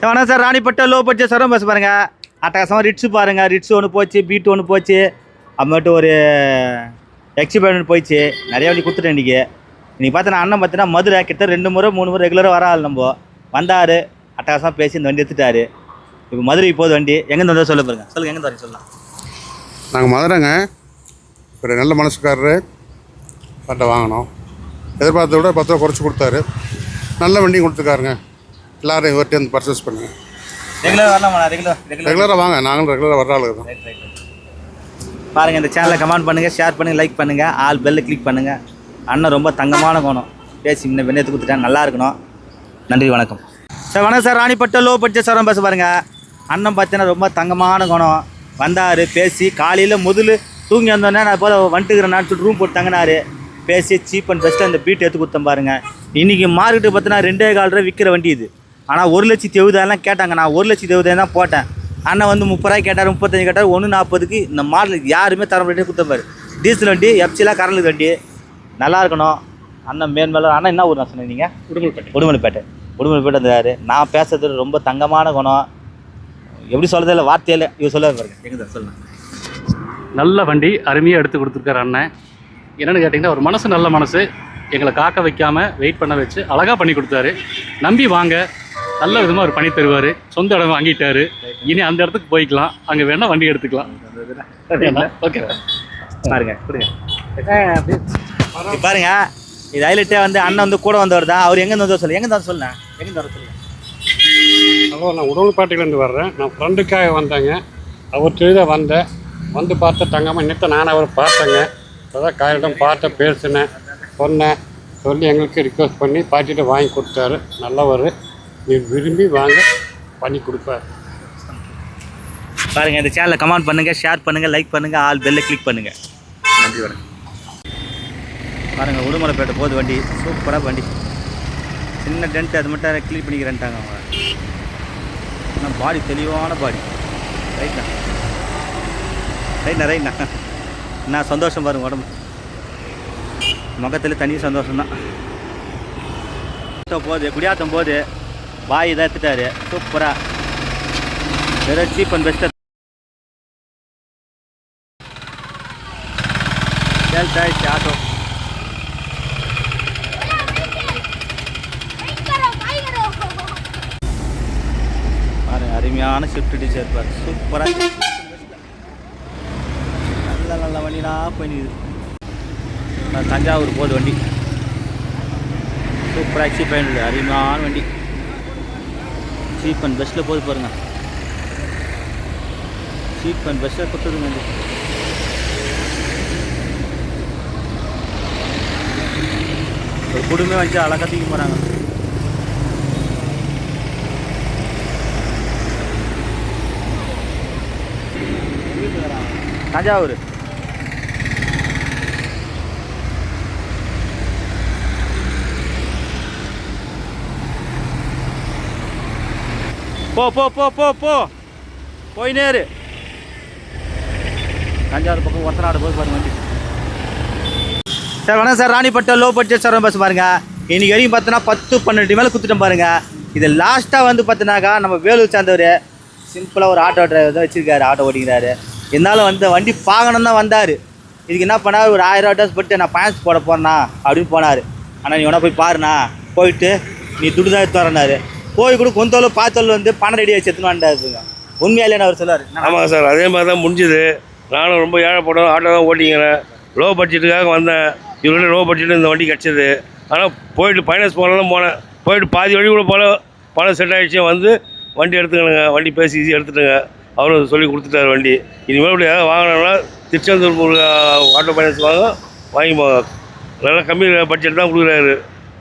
Sir வணக்கம் sir. Ranipet low budget சரம் bus பாருங்க. அட்டகாசமாக ரிட்ஸு பாருங்க. ரிட்ஸ் ஒன்று போச்சு பீட் ஒன்று போச்சு. அப்புறமேட்டு ஒரு எக்ஸிபேண்ட் ஒன்று போயிடுச்சு. நிறைய வண்டி கொடுத்துட்டேன் இன்றைக்கி இன்றைக்கி பார்த்தா அண்ணன் பார்த்தீங்கன்னா மதுரை கிட்ட ரெண்டு முறை மூணு முறை ரெகுலராக வர ஆள் நம்ம. வந்தார். அட்டகாசமாக பேசி இந்த வண்டி எடுத்துட்டாரு. இப்போ மதுரை போகுது வண்டி. எங்கேருந்து வந்தால் சொல்ல பாருங்க. சொல்லுங்கள் எங்கே வரீங்க சொல்லலாம். நாங்கள் மதுரைங்க. ஒரு நல்ல மனசுக்காரரு. பட்டை வாங்கினோம் எதிர்பார்த்த விட பத்து ரூபா குறைச்சி கொடுத்தாரு. நல்ல வண்டியும் கொடுத்துருக்காருங்க. எல்லோரும் இவர்கிட்ட வந்து பர்ச்சேஸ் பண்ணுங்க. ரெகுலர் வரலாமா? ரெகுலர் ரெகுலர் ரெகுலராக வாங்க நாங்களும் ரெகுலராக வர்ற ஆளுங்க தான். ரைட் ரைட் பாருங்கள் இந்த சேனலை கமெண்ட் பண்ணுங்கள் ஷேர் பண்ணுங்கள் லைக் பண்ணுங்கள் ஆல் பெல்ல கிளிக் பண்ணுங்கள் அண்ணன் ரொம்ப தங்கமான கோணம். பேசி இன்னும் வெண்ணெத்து கொடுத்துட்டேன் நல்லா இருக்கணும். நன்றி வணக்கம். சார் வணக்கம் sir. Ranipet low budget sir பேச பாருங்க. அண்ணன் பார்த்தீங்கன்னா ரொம்ப தங்கமான குணம். வந்தார் பேசி காலையில் முதல்ல தூங்கி வந்தோடனே நான் போல வந்துட்டுக்கிறேன் சொல்லிட்டு ரூம் போட்டு தங்கினாரு. பேசி சீப் அண்ட் பெஸ்ட்டு அந்த பீட் எடுத்து கொடுத்தேன் பாருங்க. இன்றைக்கி மார்க்கெட்டு பார்த்தீங்கன்னா ரெண்டே கால் ரூபா விற்கிற வண்டி இது. ஆனால் ஒரு லட்சத்தி எழுபதாயிரம் கேட்டாங்க. நான் ஒரு லட்சத்தி எழுபதாயிரம் தான் போட்டேன். அண்ணன் வந்து முப்பது ரூபாய் கேட்டார் முப்பத்தஞ்சு கேட்டார் ஒன்று நாற்பதுக்கு இந்த மாடலுக்கு யாருமே தர முடியாது கொடுத்தப்பாரு டீசல் வண்டி எஃப்சிலாம் கரலுக்கு வண்டி. நல்லா இருக்கணும். அண்ணன் மேன்மேலும் அண்ணன் என்ன ஊர் நான் சொன்னீங்க உடுமலைப்பேட்டை. உடுமலைப்பேட்டை. உடுமலைப்பேட்டை இருந்தாரு நான் பேசுறது ரொம்ப தங்கமான குணம். எப்படி சொல்றது இல்லை வார்த்தையில் இவர் சொல்ல பாருங்க. எங்க சார் சொல்லுங்க. நல்ல வண்டி அருமையாக எடுத்து கொடுத்துருக்காரு அண்ணன். என்னென்னு கேட்டிங்கன்னா ஒரு மனசு நல்ல மனசு. எங்களை காக்க வைக்காமல் வெயிட் பண்ண வச்சு அழகாக பண்ணி கொடுத்தாரு. நம்பி வாங்க. நல்ல விதமாக ஒரு பண்ணி தருவார். சொந்த இடம் வாங்கிட்டாரு. இனி அந்த இடத்துக்கு போய்க்கலாம். அங்கே வேணால் வண்டி எடுத்துக்கலாம். ஓகே. பாருங்க கொடுங்க பாருங்க. இது ஹைலைட்டே வந்து அண்ணன் வந்து கூட வந்தவர் தான் அவர் எங்கேருந்து வந்து சொல்லு. எங்கே வந்து சொல்லுங்க எங்கே வர சொல்லுங்க? ஹலோ நான் உடல்பாட்டிலேருந்து வர்றேன். நான் ஃப்ரெண்டுக்காக வந்தேங்க. அவர்கிட்ட தான் வந்தேன். வந்து பார்த்த தங்கம்மா இன்னத்தை நான் அவரை பார்த்தேங்க. அதான் காரிடம் பார்த்தேன் பேசினேன் சொன்னேன். சொல்லி எங்களுக்கு ரிக்வஸ்ட் பண்ணி பாட்டிகிட்ட வாங்கி கொடுத்தாரு. நல்லவர். விரும்பி வாங்க பண்ணி கொடுப்பார் பாருங்க இந்த சேனலை கமெண்ட் பண்ணுங்க ஷேர் பண்ணுங்க லைக் பண்ணுங்க ஆல் பெல்ல கிளிக் பண்ணுங்க. நன்றி வணக்கம். பாருங்க உடுமலைப்பேட்டை போகுது வண்டி. சூப்பராக வண்டி. சின்ன டென்ட் அது மட்டும் கிளீன் பண்ணிக்கிறேன்ட்டாங்க அவங்க. ஆனால் பாடி தெளிவான பாடி ரைட்ண்ணா ரைட்ண்ணா ரைட்ண்ணா நான் சந்தோஷம் பாருங்க உடம்பு. முகத்தில் தனி சந்தோஷம் தான் போகுது குடியாத்தம் போகுது. பாய் இதை எடுத்துட்டாரு. சூப்பராக வெறும் சீப் அண்ட் பெஸ்ட்டாக சேல்ஸ் ஆயிடுச்சு ஆட்டோ பாருங்க அருமையான ஷிஃப்ட் டீச்சர் பாரு. சூப்பராக நல்ல நல்ல வண்டினா போயிடுது தஞ்சாவூர் போகுது வண்டி. சூப்பராக எக்ஸி பயனுள்ள அருமையான வண்டி. சீப் அண்ட் பெஸ்ட்டில் போகுது பாருங்க. சீப் அண்ட் பெஸ்ட்டாக கொடுத்துருங்க வண்டி ஒரு குடும்பம் வச்சு அழகாக தூக்கி போகிறாங்க தஞ்சாவூர் போ போ போ போ போ. போய் நேரு. தஞ்சாவூர் பக்கம் ஒத்தநாடு போய் பாருங்க வண்டி. சார் வணக்கம் sir. Ranipet low budget sir bus பாருங்க. இன்னைக்கு வரைக்கும் பார்த்தோன்னா பத்து பன்னெண்டு மேலே குத்துட்டோம் பாருங்க. இது லாஸ்ட்டாக வந்து பார்த்தினாக்கா நம்ம வேலூர் சார்ந்தவர் சிம்பிளாக ஒரு ஆட்டோ டிரைவர் தான் வச்சிருக்காரு ஆட்டோ ஓட்டிக்கிறாரு. இருந்தாலும் வந்து வண்டி பார்க்கணும் தான் வந்தார். இதுக்கு என்ன பண்ணார்? ஒரு ஆயிரம் அட்ரஸ் போட்டு நான் பயன்ஸ் போட போறேண்ணா அப்படின்னு போனார். ஆனால் நீ வேணா போய் பாருண்ணா. போயிட்டு நீ துட்டு தான் எடுத்து வரேன்னாரு. போய் கூட கொந்தோல பார்த்தோல் வந்து பணம் ரெடி வச்சு எடுத்துன்னு வந்தாருங்க உண்மையாலே அவர் சொல்லார். ஆமாங்க சார் அதே மாதிரி தான் முடிஞ்சுது. நானும் ரொம்ப ஏழைப்படும் ஆட்டோ தான் ஓட்டிங்கிறேன் லோ பட்ஜெட்டுக்காக வந்தேன். இவர்கிட்ட லோ பட்ஜெட்டு இந்த வண்டி கிடச்சிது. ஆனால் போயிட்டு ஃபைனான்ஸ் போனாலும் போனேன். போயிட்டு பாதி வழி கூட போல பணம் செட் ஆகிடுச்சு வந்து வண்டி எடுத்துக்கணுங்க. வண்டி பேசி ஈஸி எடுத்துட்டுங்க. அவரும் சொல்லி கொடுத்துட்டாரு வண்டி. இனிமேல் இப்படி ஏதாவது வாங்கினோம்னா திருச்செந்தூர் ஆட்டோ ஃபைனான்ஸ் வாங்க வாங்கி போங்க நல்லா கம்மி பட்ஜெட் தான் கொடுக்குறாரு.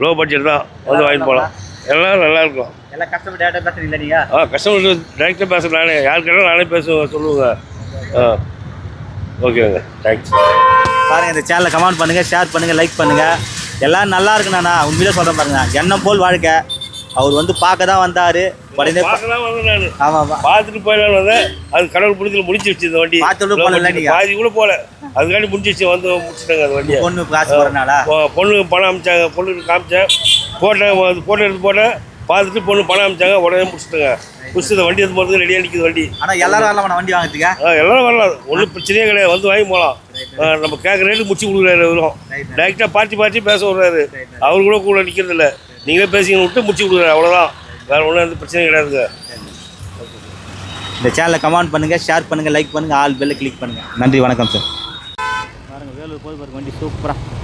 லோ பட்ஜெட் தான். வந்து வாங்கிட்டு போகலாம். எல்லாம் நல்லா இருக்கும். எல்லாம் கஷ்டப்பட்டு டேட்டா பேசுறீங்களா நீங்கள் ஆ கஸ்டமர் டைரெக்டாக பேசுகிறேன் நானே யாருக்கெல்லாம் நானே பேசுவேன் சொல்லுவேங்க ஆ ஓகேங்க தேங்க்ஸ் பாருங்க இந்த சேனலை கமெண்ட் பண்ணுங்க ஷேர் பண்ணுங்க லைக் பண்ணுங்க. எல்லாம் நல்லா இருக்குண்ணா உண்மையிலே சொல்றேன் பாருங்க. எண்ணம் போல் வாழ்க்கை. அவர் வந்து பார்க்க தான் வந்தாரு. உடனே பார்க்கலாம் வந்தேன் நான். ஆமா ஆமா. பார்த்துட்டு போயிடலாம் வந்தேன். அது கடவுள் புடிச்சல முடிச்சிருச்சு இந்த வண்டி. பார்த்து போகல நீங்க? பாதி கூட போகல. அதுக்காண்டி முடிச்சிருச்சு வந்து முடிச்சிட்டாங்க அந்த வண்டியை. பொண்ணு காசு போறனால? பொ- பொண்ணுக்கு பணம் அமிச்சாங்க. பொண்ணுக்கு காமிச்சேன். போட்டேன் ஃபோட்டோ எடுத்து போட்டேன் பார்த்துட்டு பொண்ணு பணம் அமிச்சாங்க உடனே முடிச்சுட்டுங்க. முடிச்சு இந்த வண்டி எடுத்து போகிறதுக்கு ரெடியாக நிற்கிது வண்டி. ஆனால் எல்லாரும் வரலாம்? வண்டி வாங்குறதுக்கா? ஆ எல்லாரும் வரலாம். ஒன்றும் பிரச்சனையே கிடையாது. வந்து வாங்கி போகலாம். நம்ம கேட்குற ரேட்டு முடிச்சு கொடுக்குறாரு இவரும் டைரெக்டாக பார்த்து பார்த்து பேச விட்றாரு. அவர் கூட கூட நிற்கிறது இல்லை. நீங்களே பேசிக்கணும் விட்டு முடிச்சு கொடுக்குறாரு. அவ்வளோதான் வேறு ஒன்றும் எந்த பிரச்சனையும் கிடையாதுங்க. இந்த சேனலை கமெண்ட் பண்ணுங்கள் ஷேர் பண்ணுங்கள் லைக் பண்ணுங்கள் ஆல் பெல்லை கிளிக் பண்ணுங்கள் நன்றி வணக்கம் சார் பாருங்க வேலூர் போய் பாருங்க வண்டி சூப்பராக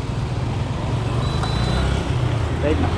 ரைட்ண்ணா